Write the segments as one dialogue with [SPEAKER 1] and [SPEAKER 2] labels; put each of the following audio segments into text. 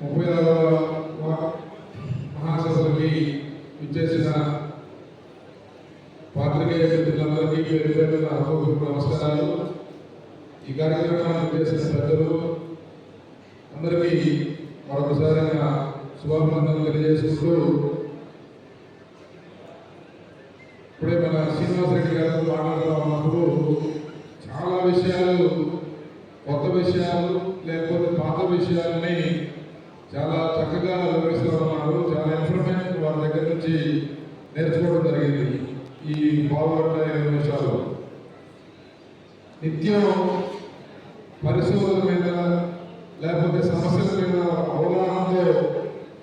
[SPEAKER 1] ముప్పై ఆరవ మహాసభలకి ఇచ్చేసిన పాత్రికేయ మిత్రులందరికీ పేరు పేరు హృదయపూర్వక నమస్కారాలు. ఈ కార్యక్రమాన్ని చేసిన పెద్దలు అందరికీ మరొకసారి నా శుభాభినందనలు తెలియజేసుకుంటూ ఇప్పుడే మన శ్రీనివాస్ రెడ్డి గారితో మాట్లాడుతూ ఉన్నప్పుడు చాలా విషయాలు కొత్త విషయాలు లేకపోతే పాత విషయాలని చాలా చక్కగా వివరిస్తూ ఉన్నారు. చాలా ఇన్ఫర్మేషన్ వారి దగ్గర నుంచి నేర్చుకోవడం జరిగింది. ఈ పావుగంట ఇరవై నిమిషాలు. నిత్యం పరిశోధన మీద లేకపోతే సమస్యల మీద అవగాహనతో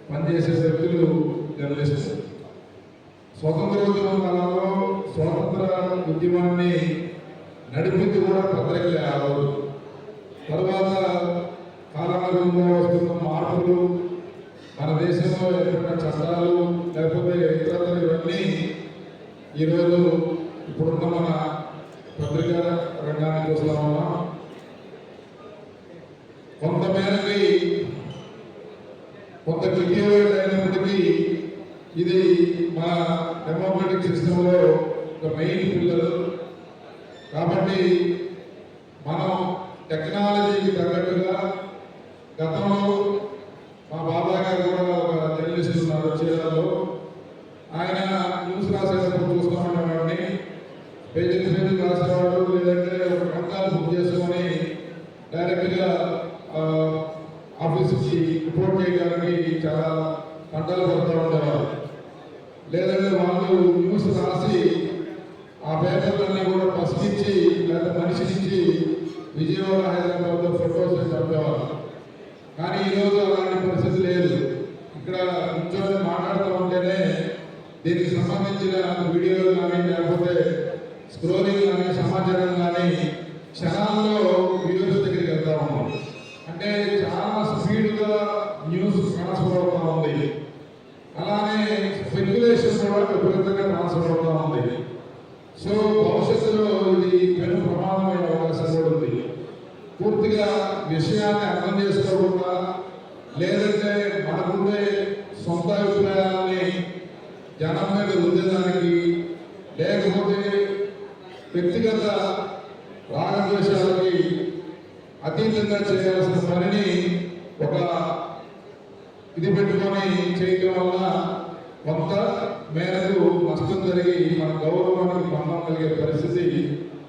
[SPEAKER 1] పనిచేసే వ్యక్తులు జర్నలిస్టులు. స్వతంత్రోద్యమ కాలంలో స్వాతంత్ర ఉద్యమాన్ని నడిపింది కూడా పత్రికలే ఆ రోజు తర్వాత కాలానుగుణంగా వస్తున్న మార్పులు మన దేశంలో ఏర్పడిన చట్టాలు లేకపోతే ఇతరత్ర ఇవన్నీ ఈరోజు ఇప్పుడున్న మన పత్రికా రంగాన్ని చూస్తా ఉన్నాం కొంతమేరకి కొంత క్లియర్ అయినప్పటికీ ఇది మన డెమోక్రటిక్ సిస్టంలో ఒక మెయిన్ పిల్లలు కాబట్టి మనం టెక్నాలజీకి తగ్గట్టు గతంలో మా బాబా గారు కూడా ఒక జర్నలిస్ట్ ఉన్నారు ఆయన న్యూస్ రాసేటప్పుడు చూస్తూ ఉండేవాడిని. పేజీలు పేజీలు రాసేవాడు లేదంటే ఒక కంటాలు బుక్ చేసుకొని డైరెక్ట్గా ఆఫీస్కి రిపోర్ట్ చేయడానికి చాలా కంటాలు పడుతూ ఉండేవారు. లేదంటే వాళ్ళు న్యూస్ రాసి ఆ పేపర్లన్నీ కూడా పసికిచ్చి లేదా మనిషినిచ్చి విజయవాడ హైదరాబాద్లో ఫొటోస్ చెప్పేవాళ్ళు. కానీ ఈరోజు అలాంటి పరిస్థితి లేదు. ఇక్కడ నుంచొని మాట్లాడుతూ ఉంటేనే దీనికి సంబంధించిన వీడియోలు కానీ లేకపోతే స్క్రోలింగ్ కానీ సమాచారం కానీ క్షణాల్లో వీడియోస్ దగ్గరికి వెళ్తా ఉన్నాం. అంటే చాలా స్పీడ్గా న్యూస్ ట్రాన్స్ఫర్ అవుతా ఉంది. అలానే స్పెక్యులేషన్స్ కూడా విపరీతంగా ట్రాన్స్ఫర్ అవుతా ఉంది. సో భవిష్యత్తులో ఇది పెను ప్రమాదమైన అవకాశం కూడా ఉంది. పూర్తిగా విషయాన్ని అర్థం చేసుకోకుండా లేదంటే మనకుండే సొంత అభిప్రాయాలని జనం మీద రుద్దడానికి లేకపోతే వ్యక్తిగత రాగద్వేషాలకి అతీతంగా చేయాల్సిన పనిని ఒక ఇది పెట్టుకొని చేయటం వల్ల కొంత మేరకు నష్టం జరిగి మన గౌరవానికి భంగం కలిగే పరిస్థితి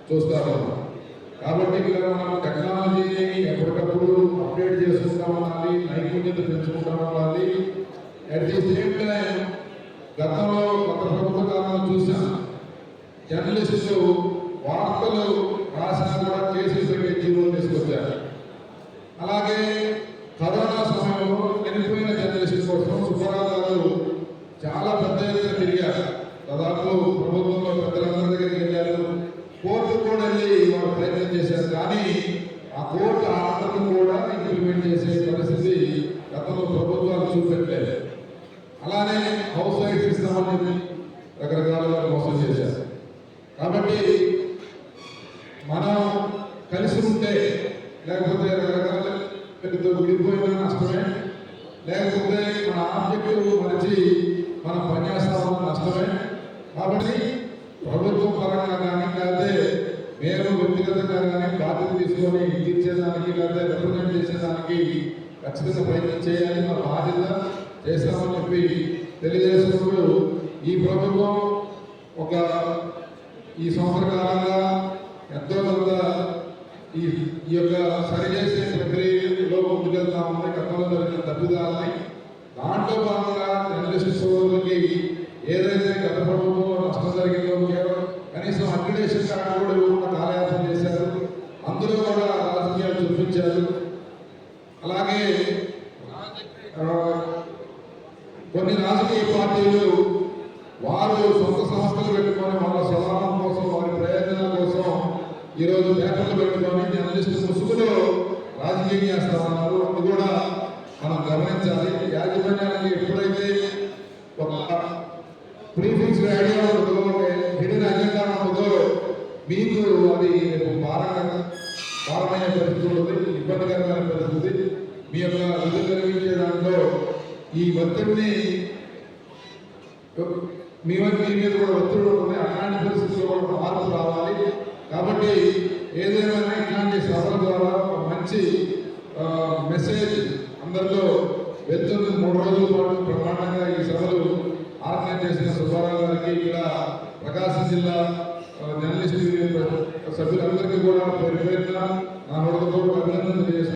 [SPEAKER 1] చూస్తారు కాబట్టి ఇక్కడ మనం టెక్నాలజీని ఎప్పటికప్పుడు అప్డేట్ చేసుకుంటా ఉండాలి నైపుణ్యత పెంచుకుంటా ఉండాలి. అట్ ది సేమ్ టైం గతంలో గత ప్రభుత్వ కాలంలో చూసాం జర్నలిస్టులు వార్తలు రాసినా కూడా కేసులు పెట్టి జీవనం తీసుకొచ్చారు. అలాగే కరోనా సమయంలో చనిపోయిన జర్నలిస్ట్ కోసం సుబ్బరాజు గారు చాలా పెద్ద ఎత్తున తిరిగారు దాదాపు ప్రభుత్వంలో పెద్దలందరూ కూడా వాళ్ళు ప్రయత్నం చేశారు. కానీ ఆ కోర్టు ఆర్డర్ను కూడా ఇంప్లిమెంట్ చేసే పరిస్థితి గతంలో ప్రభుత్వాలు చూపెట్టలేదు. అలానే హౌస్ రైట్స్ ఇస్తామని చెప్పి రకరకాలుగా మోసం చేశారు. కాబట్టి మనం కలిసి ఉంటే లేకపోతే రకరకాల పెద్ద విడిపోయిన నష్టమే. లేకపోతే మన ఆబ్జెక్టివ్ మరిచి మనం పనిచేస్తామన్న నష్టమే. కాబట్టి ప్రభుత్వం పరంగా కానీ లేకపోతే నేను వ్యక్తిగతంగా కానీ బాధ్యత తీసుకొని తీర్చేదానికి లేకపోతే రిప్రజెంట్ చేసేదానికి ఖచ్చితంగా ప్రయత్నం చేయాలి. మన బాధ్యత చేస్తామని చెప్పి తెలియజేసుకుంటూ ఈ ప్రభుత్వం ఒక ఈ సంవత్సర కాలంగా ఎంతో కొంత ఈ ఈ యొక్క సరిచేసే ప్రక్రియలో ముందుకెళ్తా. ఉంది గతంలో జరిగిన తప్పిదాలని దాంట్లో భాగంగా జర్నలిస్ట్ సోదరులకి ఏదైతే గత ప్రభుత్వంలో నష్టం జరిగిందో కేవలం కనీసం అక్రిడేషన్ కార్డు కూడా ఇవ్వకుండా కాలయాపన చేశారు. అందులో కూడా రాజకీయాలు చూపించారు. అలాగే కొన్ని రాజకీయ పార్టీలు వారు సొంత సంస్థలు పెట్టుకొని వాళ్ళ స్వలాభం కోసం వారి ప్రయోజనాల కోసం ఈరోజు పేపర్లు పెట్టుకొని జర్నలిస్టు ముసుగులో రాజకీయం చేస్తా ఉన్నారు. అది కూడా మనం గమనించాలి యాజమాన్యానికి మీకు అది రేపు భారంగా భారమయ్యే పరిస్థితి ఉంటుంది ఇబ్బందికరమైన పరిస్థితి మీ యొక్క విధులు కలిగించే దాంట్లో ఈ ఒత్తిడిని మీ వంటి మీ మీద కూడా ఒత్తిడి ఉంటుంది. అలాంటి పరిస్థితుల్లో కూడా మార్పు రావాలి. కాబట్టి ఏదైనా ఇట్లాంటి సభల ద్వారా మంచి మెసేజ్ అందరిలో వెళ్తుంది. మూడు రోజుల పాటు ప్రమాణంగా ఈ సభలు ఆర్గనైజ్ చేసిన సుబ్బారావు గారికి ఇక్కడ ప్రకాశం జిల్లా జర్నలిస్ట్ సభ్యులందరికీ కూడా పేరు పేరున నా హృదయపూర్వక అభినందన తెలియజేస్తున్నాను.